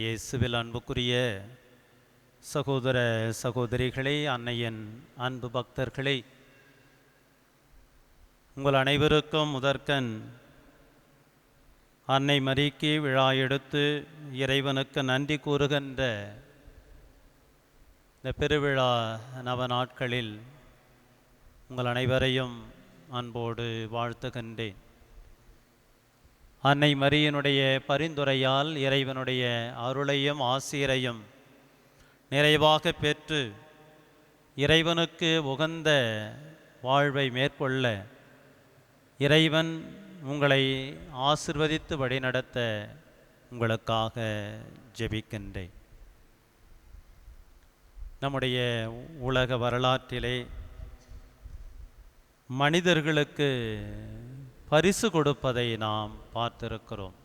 இயேசுவில் அன்புக்குரிய சகோதர சகோதரிகளே அன்னையின் அன்பு பக்தர்களே உங்கள் அனைவருக்கும் முதற்கண் அன்னை மறிக்கி விழா எடுத்து இறைவனுக்கு நன்றி கூறுகின்ற இந்த பெருவிழா நவ நாட்களில் உங்கள் அனைவரையும் அன்போடு வாழ்த்துகின்றேன். அன்னை மரியனுடைய பரிந்துரையால் இறைவனுடைய அருளையும் ஆசிரையும் நிறைவாக பெற்று இறைவனுக்கு உகந்த வாழ்வை மேற்கொள்ள இறைவன் உங்களை ஆசிர்வதித்து வழிநடத்த உங்களுக்காக ஜெபிக்கின்றேன். நம்முடைய உலக வரலாற்றிலே மனிதர்களுக்கு பரிசு கொடுப்பதை நாம் பார்த்திருக்கிறோம்.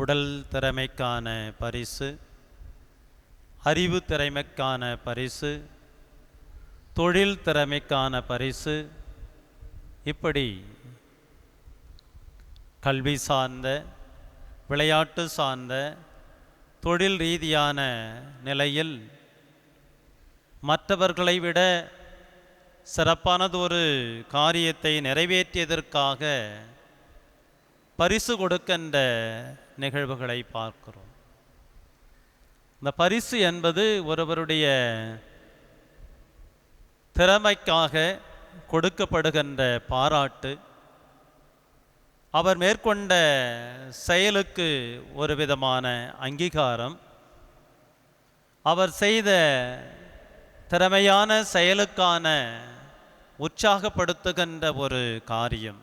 உடல் திறமைக்கான பரிசு அறிவு திறமைக்கான பரிசு தொழில் திறமைக்கான பரிசு இப்படி கல்வி சார்ந்த விளையாட்டு சார்ந்த தொழில் ரீதியான நிலையில் மற்றவர்களை விட சிறப்பானதொரு காரியத்தை நிறைவேற்றியதற்காக பரிசு கொடுக்கின்ற நிகழ்வுகளை பார்க்கிறோம். இந்த பரிசு என்பது ஒருவருடைய திறமைக்காக கொடுக்கப்படுகின்ற பாராட்டு. அவர் மேற்கொண்ட செயலுக்கு ஒரு விதமான அங்கீகாரம். அவர் செய்த திறமையான செயலுக்கான உற்சாகப்படுத்துகின்ற ஒரு காரியம்.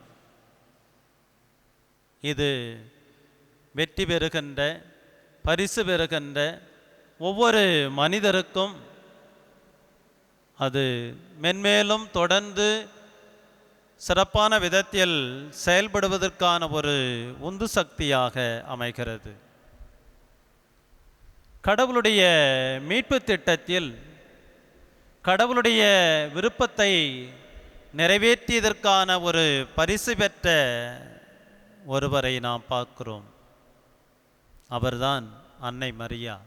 இது வெற்றி பெறுகின்ற பரிசு பெறுகின்ற ஒவ்வொரு மனிதருக்கும் அது மென்மேலும் தொடர்ந்து சிறப்பான விதத்தில் செயல்படுவதற்கான ஒரு உந்து சக்தியாக அமைகிறது. கடவுளுடைய மீட்பு திட்டத்தில் கடவுளுடைய விருப்பத்தை நிறைவேற்றியதற்கான ஒரு பரிசு பெற்ற ஒருவரை நாம் பார்க்கிறோம். அவர்தான் அன்னை மரியா.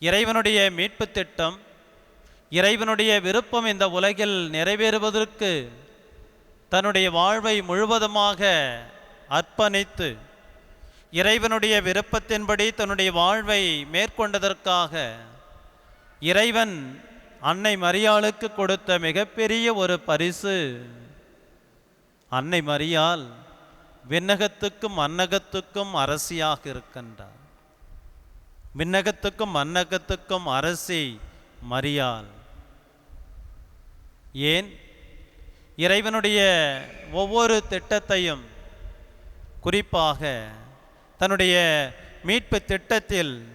இறைவனுடைய மீட்பு திட்டம் இறைவனுடைய விருப்பம் இந்த உலகில் நிறைவேறுவதற்கு தன்னுடைய வாழ்வை முழுவதுமாக அர்ப்பணித்து இறைவனுடைய விருப்பத்தின்படி தன்னுடைய வாழ்வை மேற்கொண்டதற்காக இறைவன் அன்னை மரியாளுக்கு கொடுத்த மிகப்பெரிய ஒரு பரிசு. அன்னை மரியாள் விண்ணகத்துக்கும் மன்னகத்துக்கும் அரசியாக இருக்கின்றார். விண்ணகத்துக்கும் மன்னகத்துக்கும் அரசி மரியாள். ஏன்? இறைவனுடைய ஒவ்வொரு திட்டத்தையும் குறிப்பாக தன்னுடைய மீட்பு திட்டத்தில்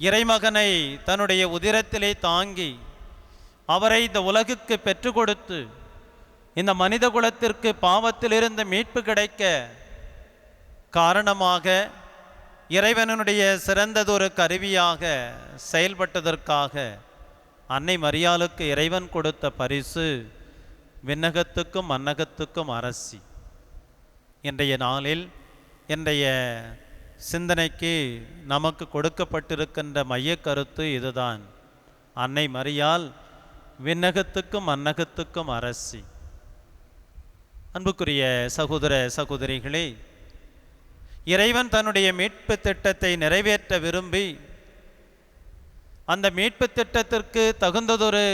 இறைமகனை தன்னுடைய உதிரத்திலே தாங்கி அவரை இந்த உலகுக்கு பெற்று கொடுத்து இந்த மனித குலத்திற்கு பாவத்திலிருந்து மீட்பு கிடைக்க காரணமாக இறைவனுடைய சிறந்ததொரு கருவியாக செயல்பட்டதற்காக அன்னை மரியாளுக்கு இறைவன் கொடுத்த பரிசு விண்ணகத்துக்கும் மன்னகத்துக்கும் அரசி. இன்றைய நாளில் இன்றைய சிந்தனைக்கு நமக்கு கொடுக்கப்பட்டிருக்கின்ற மைய கருத்து இதுதான். அன்னை மறியால் விண்ணகத்துக்கும் அன்னகத்துக்கும் அரசி. அன்புக்குரிய சகோதர சகோதரிகளே இறைவன் தன்னுடைய மீட்பு திட்டத்தை நிறைவேற்ற விரும்பி அந்த மீட்பு திட்டத்திற்கு தகுந்ததொரு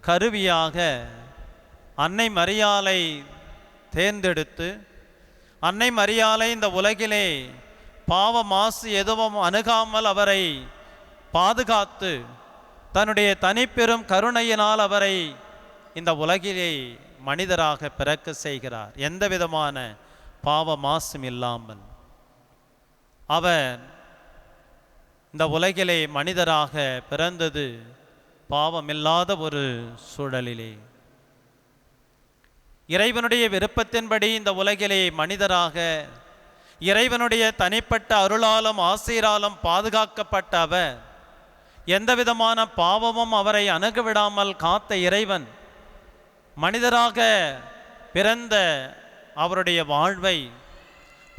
கருவியாக அன்னை மரியாலை தேர்ந்தெடுத்து அன்னை மரியாலை இந்த உலகிலே பாவ மாசு எதுவும் அணுகாமல் அவரை பாதுகாத்து தன்னுடைய தனிப்பெரும் கருணையினால் அவரை இந்த உலகிலே மனிதராக பிறக்க செய்கிறார். எந்த விதமான பாவ மாசும் இல்லாமல். அவர் இந்த உலகிலே மனிதராக பிறந்தது பாவமில்லாத ஒரு சூழலிலே. இறைவனுடைய விருப்பத்தின்படி இந்த உலகிலே மனிதராக இறைவனுடைய தனிப்பட்ட அருளாலும் ஆசீராலும் பாதுகாக்கப்பட்ட அவர் எந்த விதமான பாவமும் அவரை அணுகவிடாமல் காத்த இறைவன் மனிதராக பிறந்த அவருடைய வாழ்வை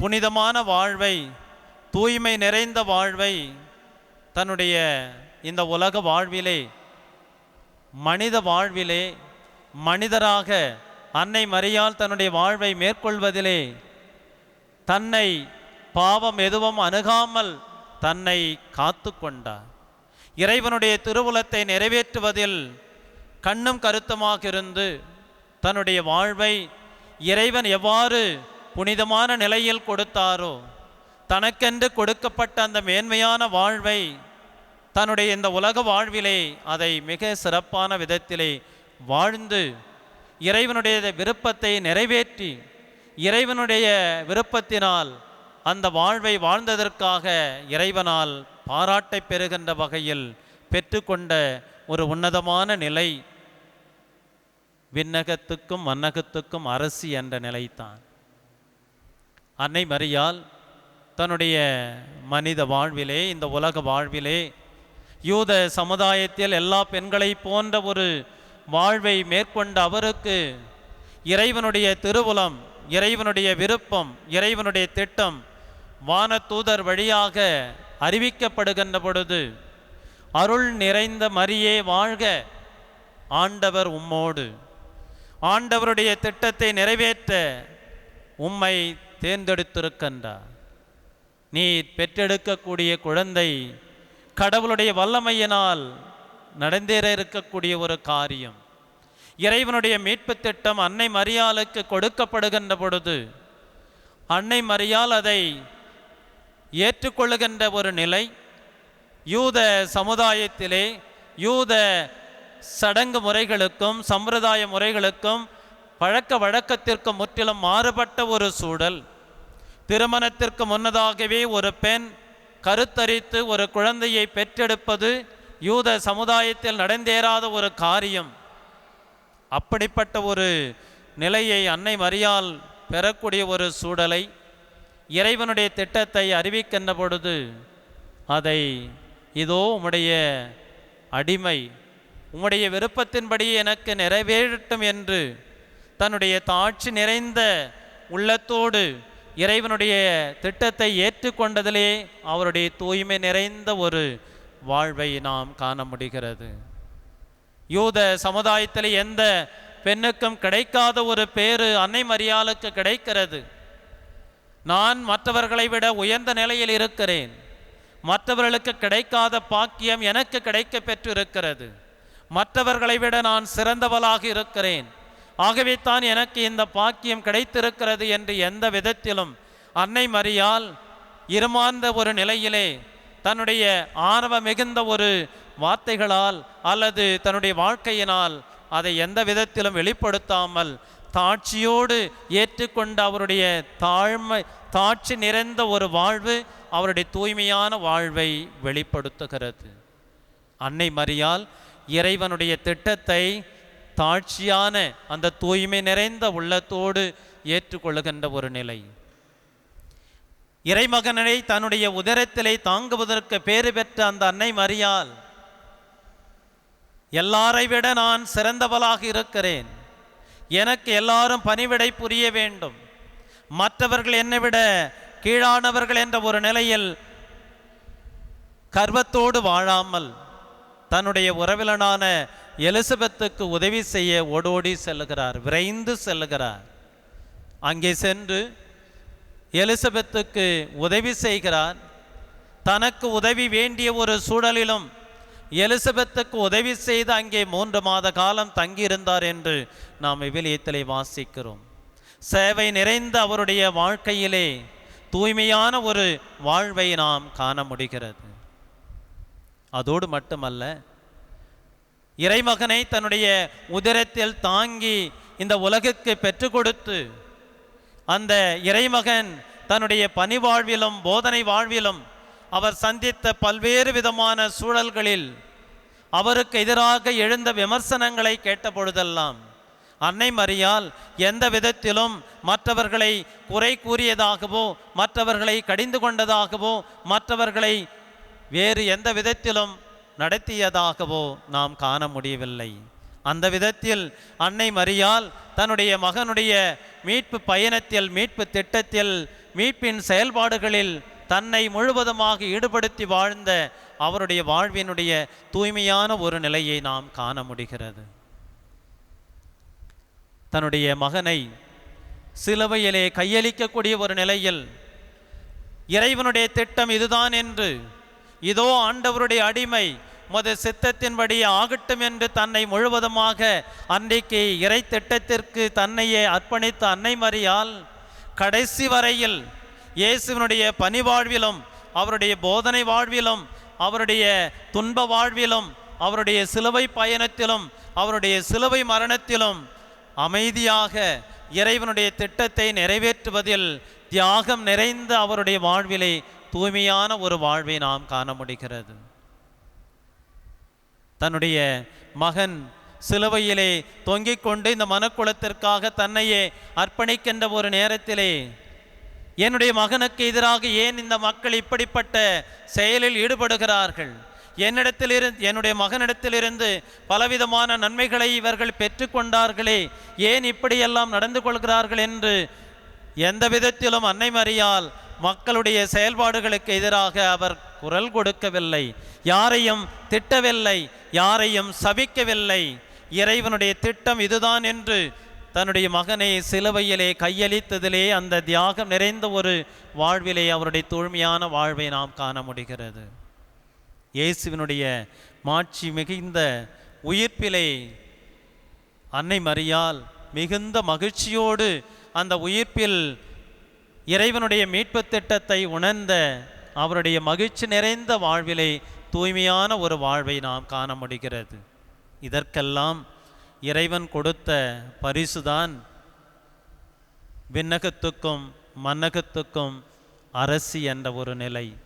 புனிதமான வாழ்வை தூய்மை நிறைந்த வாழ்வை தன்னுடைய இந்த உலக வாழ்விலே மனித வாழ்விலே மனிதராக அன்னை மரியால் தன்னுடைய வாழ்வை மேற்கொள்வதிலே தன்னை பாவம் எதுவும் அணுகாமல் தன்னை காத்து கொண்டார் இறைவனுடைய திருவுலத்தை நிறைவேற்றுவதில் கண்ணும் கருத்துமாக இருந்து தன்னுடைய வாழ்வை இறைவன் எவ்வாறு புனிதமான நிலையில் கொடுத்தாரோ தனக்கென்று கொடுக்கப்பட்ட அந்த மேன்மையான வாழ்வை தன்னுடைய இந்த உலக வாழ்விலே அதை மிக சிறப்பான விதத்திலே வாழ்ந்து இறைவனுடைய விருப்பத்தை நிறைவேற்றி இறைவனுடைய விருப்பத்தினால் அந்த வாழ்வை வாழ்ந்ததற்காக இறைவனால் பாராட்டை பெறுகின்ற வகையில் பெற்றுக்கொண்ட ஒரு உன்னதமான நிலை விண்ணகத்துக்கும் மன்னகத்துக்கும் அரசி என்ற நிலைத்தான் அன்னை மரியால் தன்னுடைய மனித வாழ்விலே இந்த உலக வாழ்விலே யூத சமுதாயத்தில் எல்லா பெண்களை போன்ற ஒரு வாழ்வை மேற்கொண்ட அவருக்கு இறைவனுடைய திருவுலம் இறைவனுடைய விருப்பம் இறைவனுடைய திட்டம் வானதூதர் வழியாக அறிவிக்கப்படுகின்ற பொழுது அருள் நிறைந்த மரியே வாழ்க ஆண்டவர் உம்மோடு. ஆண்டவருடைய திட்டத்தை நிறைவேற்ற உம்மை தேர்ந்தெடுத்திருக்கின்றார். நீ பெற்றெடுக்கக்கூடிய குழந்தை கடவுளுடைய வல்லமையினால் நடந்தேற இருக்கக்கூடிய ஒரு காரியம். இறைவனுடைய மீட்பு திட்டம் அன்னை மரியாளுக்கு கொடுக்கப்படுகின்ற பொழுது அன்னை மரியால் அதை ஏற்றுக்கொள்ளுகின்ற ஒரு நிலை யூத சமுதாயத்திலே யூத சடங்கு முறைகளுக்கும் சம்பிரதாய முறைகளுக்கும் பழக்க வழக்கத்திற்கும் முற்றிலும் மாறுபட்ட ஒரு சூழல். திருமணத்திற்கு முன்னதாகவே ஒரு பெண் கருத்தரித்து ஒரு குழந்தையை பெற்றெடுப்பது யூத சமுதாயத்தில் நடந்தேறாத ஒரு காரியம். அப்படிப்பட்ட ஒரு நிலையை அன்னை மரியால் பெறக்கூடிய ஒரு சூழலை இறைவனுடைய திட்டத்தை அறிவிக்கின்ற பொழுது அதை இதோ உம்முடைய அடிமை உம்முடைய விருப்பத்தின்படி எனக்கு நிறைவேறட்டும் என்று தன்னுடைய தாட்சி நிறைந்த உள்ளத்தோடு இறைவனுடைய திட்டத்தை ஏற்றுக்கொண்டதிலே அவருடைய தூய்மை நிறைந்த ஒரு வாழ்வை நாம் காண முடிகிறது. யூத சமுதாயத்தில் எந்த பெண்ணுக்கும் கிடைக்காத ஒரு பேரு அன்னை மரியாளுக்கு கிடைக்கிறது. நான் மற்றவர்களை விட உயர்ந்த நிலையில் இருக்கிறேன். மற்றவர்களுக்கு கிடைக்காத பாக்கியம் எனக்கு கிடைக்க பெற்றிருக்கிறது. மற்றவர்களை விட நான் சிறந்தவளாக இருக்கிறேன். ஆகவே தான் எனக்கு இந்த பாக்கியம் கிடைத்திருக்கிறது என்று எந்த விதத்திலும் அன்னை மரியால் இருமாந்த ஒரு நிலையிலே தன்னுடைய ஆர்வ மிகுந்த ஒரு வார்த்தைகளால் அல்லது தன்னுடைய வாழ்க்கையினால் அதை எந்த விதத்திலும் வெளிப்படுத்தாமல் தாட்சியோடு ஏற்றுக்கொண்ட அவருடைய தாழ்மை தாட்சி நிறைந்த ஒரு வாழ்வு அவருடைய தூய்மையான வாழ்வை வெளிப்படுத்துகிறது. அன்னை மரியால் இறைவனுடைய திட்டத்தை தாட்சியான அந்த தூய்மை நிறைந்த உள்ளத்தோடு ஏற்றுக்கொள்ளுகின்ற ஒரு நிலை. இறைமகனை தன்னுடைய உதரத்திலே தாங்குவதற்கு பேறு பெற்ற அந்த அன்னை மரியால் எல்லாரை விட நான் சிறந்தவளாக இருக்கிறேன். எனக்கு எல்லாரும் பணிவிடை புரிய வேண்டும். மற்றவர்கள் என்னை விட கீழானவர்கள் என்ற ஒரு நிலையில் கர்வத்தோடு வாழாமல் தன்னுடைய உறவிலனான எலிசபெத்துக்கு உதவி செய்ய ஓடோடி செல்லுகிறார் விரைந்து செல்லுகிறார். அங்கே சென்று எலிசபெத்துக்கு உதவி செய்கிறார். தனக்கு உதவி வேண்டிய ஒரு சூழலிலும் எலிசபெத்துக்கு உதவி செய்து அங்கே மூன்று மாத காலம் தங்கியிருந்தார் என்று நாம் விவிலியத்திலே வாசிக்கிறோம். சேவை நிறைந்த அவருடைய வாழ்க்கையிலே தூய்மையான ஒரு வாழ்வை நாம் காண முடிகிறது. அதோடு மட்டுமல்ல இறைமகனை தன்னுடைய உதிரத்தில் தாங்கி இந்த உலகுக்கு பெற்றுக் கொடுத்து அந்த இறைமகன் தன்னுடைய பணி வாழ்விலும் போதனை வாழ்விலும் அவர் சந்தித்த பல்வேறு விதமான சூழல்களில் அவருக்கு எதிராக எழுந்த விமர்சனங்களை கேட்ட பொழுதெல்லாம் அன்னை மறியால் எந்த விதத்திலும் மற்றவர்களை குறை கூறியதாகவோ மற்றவர்களை கடிந்து கொண்டதாகவோ மற்றவர்களை வேறு எந்த விதத்திலும் நடத்தியதாகவோ நாம் காண முடியவில்லை. அந்த விதத்தில் அன்னை மறியால் தன்னுடைய மகனுடைய மீட்பு பயணத்தில் மீட்பு திட்டத்தில் மீட்பின் செயல்பாடுகளில் தன்னை முழுவதுமாக ஈடுபடுத்தி வாழ்ந்த அவருடைய வாழ்வினுடைய தூய்மையான ஒரு நிலையை நாம் காண முடிகிறது. தன்னுடைய மகனை சிலுவையிலே கையளிக்கக்கூடிய ஒரு நிலையில் இறைவனுடைய திட்டம் இதுதான் என்று இதோ ஆண்டவருடைய அடிமை உமது சித்தத்தின்படி ஆகட்டும் என்று தன்னை முழுவதுமாக அன்றைக்கு இறை திட்டத்திற்கு தன்னையே அர்ப்பணித்த அன்னை மறியால் கடைசி வரையில் இயேசுவினுடைய பணி வாழ்விலும் அவருடைய போதனை வாழ்விலும் அவருடைய துன்ப வாழ்விலும் அவருடைய சிலுவை பயணத்திலும் அவருடைய சிலுவை மரணத்திலும் அமைதியாக இறைவனுடைய திட்டத்தை நிறைவேற்றுவதில் தியாகம் நிறைந்த அவருடைய வாழ்விலே தூய்மையான ஒரு வாழ்வை நாம் காண முடிகிறது. தன்னுடைய மகன் சிலுவையிலே தொங்கிக் கொண்டு இந்த மனக்குலத்திற்காக தன்னையே அர்ப்பணிக்கின்ற ஒரு நேரத்திலே என்னுடைய மகனுக்கு எதிராக ஏன் இந்த மக்கள் இப்படிப்பட்ட செயலில் ஈடுபடுகிறார்கள்? என்னிடத்திலிருந்து என்னுடைய மகனிடத்திலிருந்து பலவிதமான நன்மைகளை இவர்கள் பெற்றுக்கொண்டார்களே ஏன் இப்படியெல்லாம் நடந்து கொள்கிறார்கள் என்று எந்த விதத்திலும் அன்னை மறியால் மக்களுடைய செயல்பாடுகளுக்கு எதிராக அவர் குரல் கொடுக்கவில்லை. யாரையும் திட்டவில்லை. யாரையும் சபிக்கவில்லை. இறைவனுடைய திட்டம் இதுதான் என்று தன்னுடைய மகனை சிலுவையிலே கையளித்ததிலே அந்த தியாகம் நிறைந்த ஒரு வாழ்விலே அவருடைய தூய்மையான வாழ்வை நாம் காண முடிகிறது. இயேசுவினுடைய மாட்சி மிகுந்த உயிர்ப்பிலே அன்னை மறியால் மிகுந்த மகிழ்ச்சியோடு அந்த உயிர்ப்பில் இறைவனுடைய மீட்பு திட்டத்தை உணர்ந்த அவருடைய மகிழ்ச்சி நிறைந்த வாழ்விலே தூய்மையான ஒரு வாழ்வை நாம் காண முடிகிறது. இதற்கெல்லாம் இறைவன் கொடுத்த பரிசுதான். விண்ணகத்துக்கும் மன்னகத்துக்கும் அரசி என்ற ஒரு நிலை.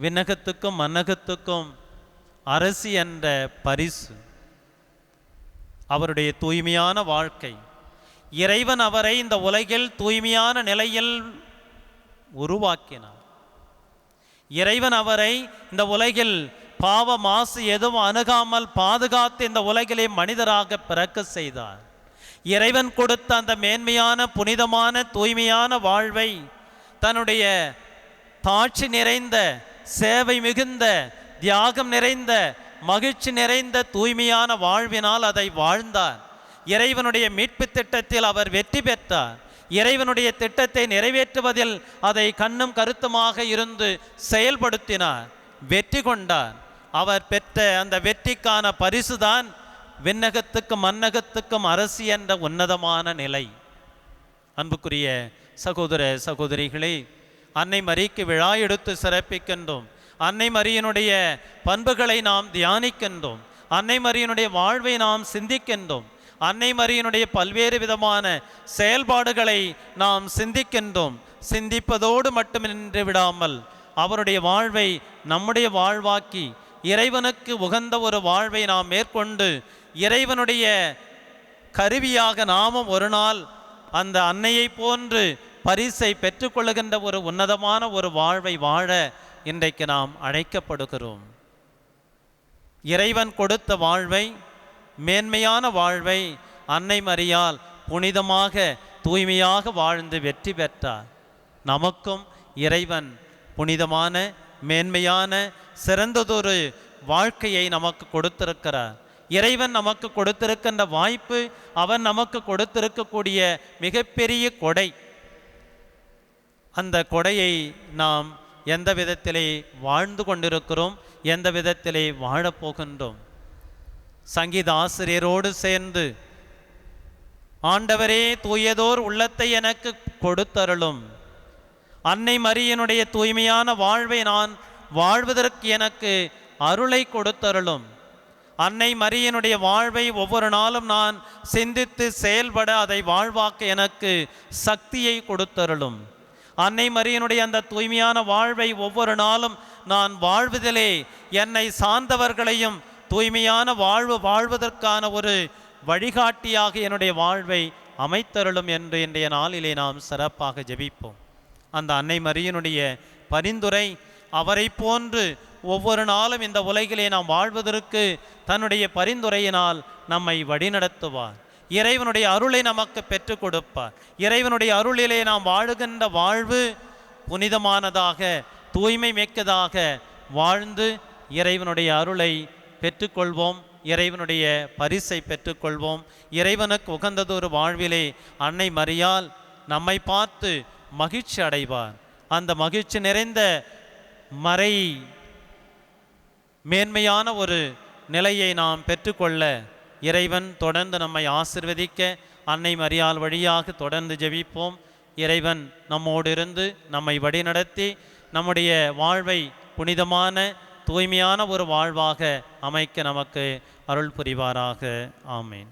விண்ணகத்துக்கும் மன்னகத்துக்கும் அரசி என்ற பரிசு. அவருடைய தூய்மையான வாழ்க்கை. இறைவன் அவரை இந்த உலகில் தூய்மையான நிலையில் உருவாக்கினார். இறைவன் அவரை இந்த உலகில் பாவ மாசு எதுவும் அணுகாமல் பாதுகாத்து இந்த உலகிலே மனிதராக பிறக்க செய்தார். இறைவன் கொடுத்த அந்த மேன்மையான புனிதமான தூய்மையான வாழ்வை தன்னுடைய தாட்சி நிறைந்த சேவை மிகுந்த தியாகம் நிறைந்த மகிழ்ச்சி நிறைந்த தூய்மையான வாழ்வினால் அதை வாழ்ந்தார். இறைவனுடைய மீட்பு திட்டத்தில் அவர் வெற்றி பெற்றார். இறைவனுடைய திட்டத்தை நிறைவேற்றுவதில் அதை கண்ணும் கருத்துமாக இருந்து செயல்படுத்தினார். வெற்றி கொண்டார். அவர் பெற்ற அந்த வெற்றிக்கான பரிசுதான் விண்ணகத்துக்கும் மன்னகத்துக்கும் அரசு என்ற உன்னதமான நிலை. அன்புக்குரிய சகோதர சகோதரிகளே அன்னை மரிக்கு விழா எடுத்து சிறப்பிக்கின்றோம். அன்னை மரியனுடைய பண்புகளை நாம் தியானிக்கின்றோம். அன்னை மரியனுடைய வாழ்வை நாம் சிந்திக்கின்றோம். அன்னை மரியினுடைய பல்வேறு விதமான செயல்பாடுகளை நாம் சிந்திக்கின்றோம். சிந்திப்பதோடு மட்டுமின்றி விடாமல் அவருடைய வாழ்வை நம்முடைய வாழ்வாக்கி இறைவனுக்கு உகந்த ஒரு வாழ்வை நாம் மேற்கொண்டு இறைவனுடைய கருவியாக நாமும் ஒரு நாள் அந்த அன்னையை போன்று பரிசை பெற்றுக்கொள்ளுகின்ற ஒரு உன்னதமான ஒரு வாழ்வை வாழ இன்றைக்கு நாம் அழைக்கப்படுகிறோம். இறைவன் கொடுத்த வாழ்வை மேன்மையான வாழ்வை அன்னை மரியால் புனிதமாக தூய்மையாக வாழ்ந்து வெற்றி பெற்றார். நமக்கும் இறைவன் புனிதமான மேன்மையான சிறந்ததொரு வாழ்க்கையை நமக்கு கொடுத்திருக்கிறார். இறைவன் நமக்கு கொடுத்திருக்கின்ற வாய்ப்பு அவன் நமக்கு கொடுத்திருக்கக்கூடிய மிகப்பெரிய கொடை. அந்த கொடையை நாம் எந்த விதத்திலே வாழ்ந்து கொண்டிருக்கிறோம் எந்த விதத்திலே வாழப்போகின்றோம் சங்கீத ஆசிரியரோடு சேர்ந்து ஆண்டவரே தூயதோர் உள்ளத்தை எனக்கு கொடுத்தருளும். அன்னை மரியனுடைய தூய்மையான வாழ்வை நான் வாழ்வதற்கு எனக்கு அருளை கொடுத்தருளும். அன்னை மரியனுடைய வாழ்வை ஒவ்வொரு நாளும் நான் சிந்தித்து செயல்பட அதை வாழ்வாக்க எனக்கு சக்தியை கொடுத்தருளும். அன்னை மரியனுடைய அந்த தூய்மையான வாழ்வை ஒவ்வொரு நாளும் நான் வாழ்வதிலே என்னை சார்ந்தவர்களையும் தூய்மையான வாழ்வு வாழ்வதற்கான ஒரு வழிகாட்டியாக என்னுடைய வாழ்வை அமைத்தருளும் என்று இன்றைய நாளிலே நாம் சிறப்பாக ஜெபிப்போம். அந்த அன்னை மரியனுடைய பரிந்துரை அவரை போன்று ஒவ்வொரு நாளும் இந்த உலகிலே நாம் வாழ்வதற்கு தன்னுடைய பரிந்துரையினால் நம்மை வழிநடத்துவார். இறைவனுடைய அருளை நமக்கு பெற்றுக் கொடுப்பார். இறைவனுடைய அருளிலே நாம் வாழுகின்ற வாழ்வு புனிதமானதாக தூய்மை மிக்கதாக வாழ்ந்து இறைவனுடைய அருளை பெற்றுக்கொள்வோம். இறைவனுடைய பரிசை பெற்றுக்கொள்வோம். இறைவனுக்கு உகந்ததொரு வாழ்விலே அன்னை மறியால் நம்மை பார்த்து மகிழ்ச்சி அடைவார். அந்த மகிழ்ச்சி நிறைந்த மறை மேன்மையான ஒரு நிலையை நாம் பெற்றுக்கொள்ள இறைவன் தொடர்ந்து நம்மை ஆசிர்வதிக்க அன்னை மறியால் வழியாக தொடர்ந்து ஜெபிப்போம். இறைவன் நம்மோடு இருந்து நம்மை வழிநடத்தி நம்முடைய வாழ்வை புனிதமான தூய்மையான ஒரு வாழ்வாக அமைக்க நமக்கு அருள் புரிவாராக. ஆமேன்.